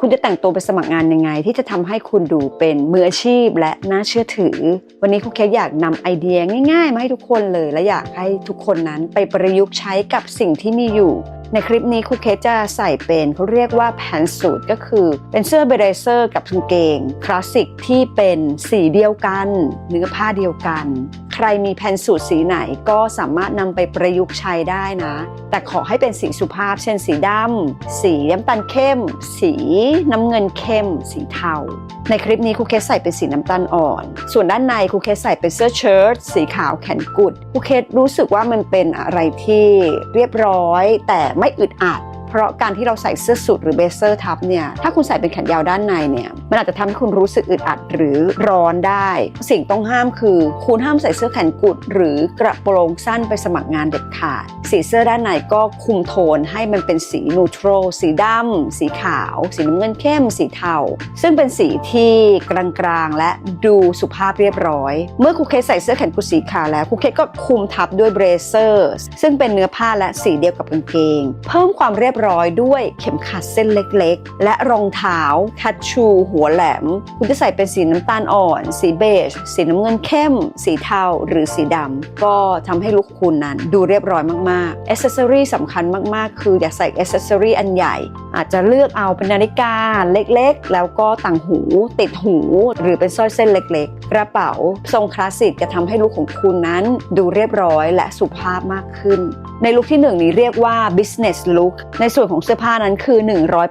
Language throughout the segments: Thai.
คุณจะแต่งตัวไปสมัครงานยังไง ที่จะทำให้คุณดูเป็นมืออาชีพและน่าเชื่อถือ วันนี้ครูเคสอยากนำไอเดียง่ายๆ มาให้ทุกคนเลย และอยากให้ทุกคนนั้นไปประยุกต์ใช้กับสิ่งที่มีอยู่ในคลิปนี้ครูเคจะใส่เป็นเขาเรียกว่าแพนสูทก็คือ เป็นเสื้อเบรเซอร์กับกางเกง คลาสสิกที่เป็นสีเดียวกัน เนื้อผ้าเดียวกัน ใครมีแพนสูทสีไหนก็สามารถนำไปประยุกต์ใช้ได้นะ แต่ขอให้เป็นสีสุภาพ เช่นสีดำสีน้ำตาลเข้ม สีน้ำเงินเข้ม สีเทา ในคลิปนี้ครูเคสใส่เป็นสีน้ำตาลอ่อน ส่วนด้านในครูเคสใส่เป็นเสื้อเชิ้ตสีขาวแขนกุดครูเคสรู้สึกว่ามันเป็นอะไรที่เรียบร้อย แต่ไม่อึดอัด เพราะการที่เราใส่เสื้อสูทหรือเบเซอร์ทับเนี่ยถ้าคุณใส่เป็นแขนยาวด้านในเนี่ยมันอาจจะทำให้คุณรู้สึกอึดอัดหรือร้อนได้ สิ่งต้องห้ามคือคุณห้ามใส่เสื้อแขนกุด หรือกระโปรงสั้นไปสมัครงานเด็ดขาด สีเสื้อด้านในก็คุมโทนให้มันเป็นสีนูโตรสีดำสีขาว สีน้ำเงินเข้ม สีเทา ซึ่งเป็นสีที่กลางๆและดูสุภาพเรียบร้อย เมื่อครูเคใส่เสื้อแขนกุดสีขาวแล้วครูเคก็คุมทับด้วยเบรเซอร์ ซึ่งเป็นเนื้อผ้าและสีเดียวกับกางเกง เพิ่มความเรียบร้อยด้วยเข็มขัดเส้นเล็กๆ และรองเท้าคัชชูหัวแหลม คุณจะใส่เป็นสีน้ำตาลอ่อน สีเบจ สีน้ำเงินเข้ม สีเทาหรือสีดำ ก็ทำให้ลุคคุณนั้นดูเรียบร้อยมากๆอ c เซอรี่สำคัญมากๆ คืออย่าใส่อ c เซอรี่อันใหญ่ อาจจะเลือกเอาเป็นนาฬิกาเล็กๆ แล้วก็ต่างหู ติดหู หรือเป็นสร้อยเส้นเล็กๆ กระเป๋าทรงคลาสสิกจะทำให้ลุคของคุณนั้นดูเรียบร้อยและสุภาพมากขึ้น ในลุคที่ 1 นี้เรียกว่า business look ในส่วนของเสื้อผ้านั้นคือ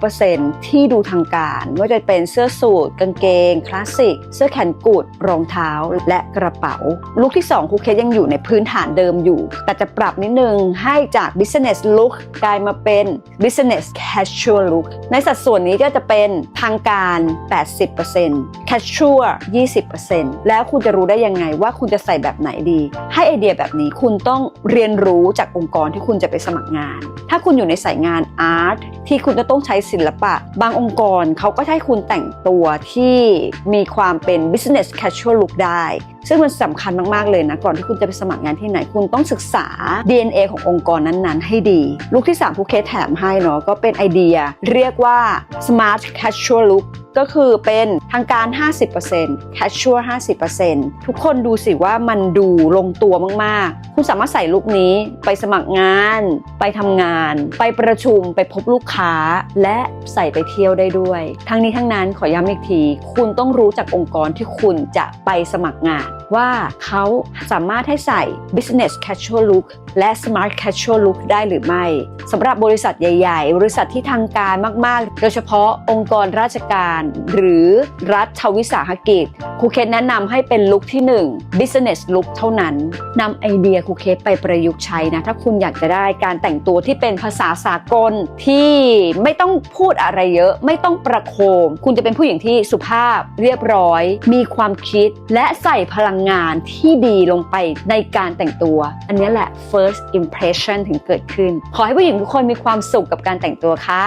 100%ที่ดูทางการไม่ว่าจะเป็นเสื้อสูทกางเกง คลาสสิก เสื้อแขนกุดรองเท้าและกระเป๋า ลุคที่ 2ครูเคสยังอยู่ในพื้นฐานเดิมอยู่ แต่จะปรับนิดนึงให้จาก business look กลายมาเป็น business casual look ในสัดส่วนนี้ก็จะเป็นทางการ 80% c a s ชัวร์20%แล้วคุณจะรู้ได้ยังไงว่าคุณจะใส่แบบไหนดี ให้ไอเดียแบบนี้คุณต้องเรียนรู้จากองค์กรที่คุณจะไปสมัครงาน ถ้าคุณอยู่ในสายงานอาร์ตที่คุณจะต้องใช้ศิลปะ บางองค์กรเขาก็ให้คุณแต่งตัวที่มีความเป็น business casual look ได้ ซึ่งมันสำคัญมากๆเลยนะ ก่อนที่คุณจะไปสมัครงานที่ไหนคุณต้องศึกษา DNA ขององค์กรนั้นๆ ให้ดี ลุคที่3ผู้เคแถมให้เนาะก็เป็นไอเดีย เรียกว่า smart casual look ก็คือเป็นทางการ 50% casual 50%ทุกคนดูสิว่ามันดูลงตัวมากๆ คุณสามารถใส่ลุคนี้ไปสมัครงาน ไปทำงาน ไปประชุม ไปพบลูกค้า และใส่ไปเที่ยวได้ด้วย ทั้งนี้ทั้งนั้นขอย้ำอีกที คุณต้องรู้จากองค์กรที่คุณจะไปสมัครงาน ว่าเขาสามารถให้ใส่ business casual look และ smart casual look ได้หรือไม่สำหรับบริษัทใหญ่ๆ บริษัทที่ทางการมากๆ โดยเฉพาะองค์กรราชการ หรือรัฐวิสาหกิจครูเคสแนะนำให้เป็นลุคที่ 1 business look เท่านั้นนำไอเดียครูเคสไปประยุกต์ใช้นะ ถ้าคุณอยากจะได้การแต่งตัวที่เป็นภาษาสากลที่ไม่ต้องพูดอะไรเยอะ ไม่ต้องประโคม คุณจะเป็นผู้หญิงที่สุภาพเรียบร้อย มีความคิดและใส่พลังงงานที่ดีลงไปในการแต่งตัว อันนี้แหละ first impression ถึงเกิดขึ้น ขอให้ผู้หญิงทุกคนมีความสุขกับการแต่งตัวค่ะ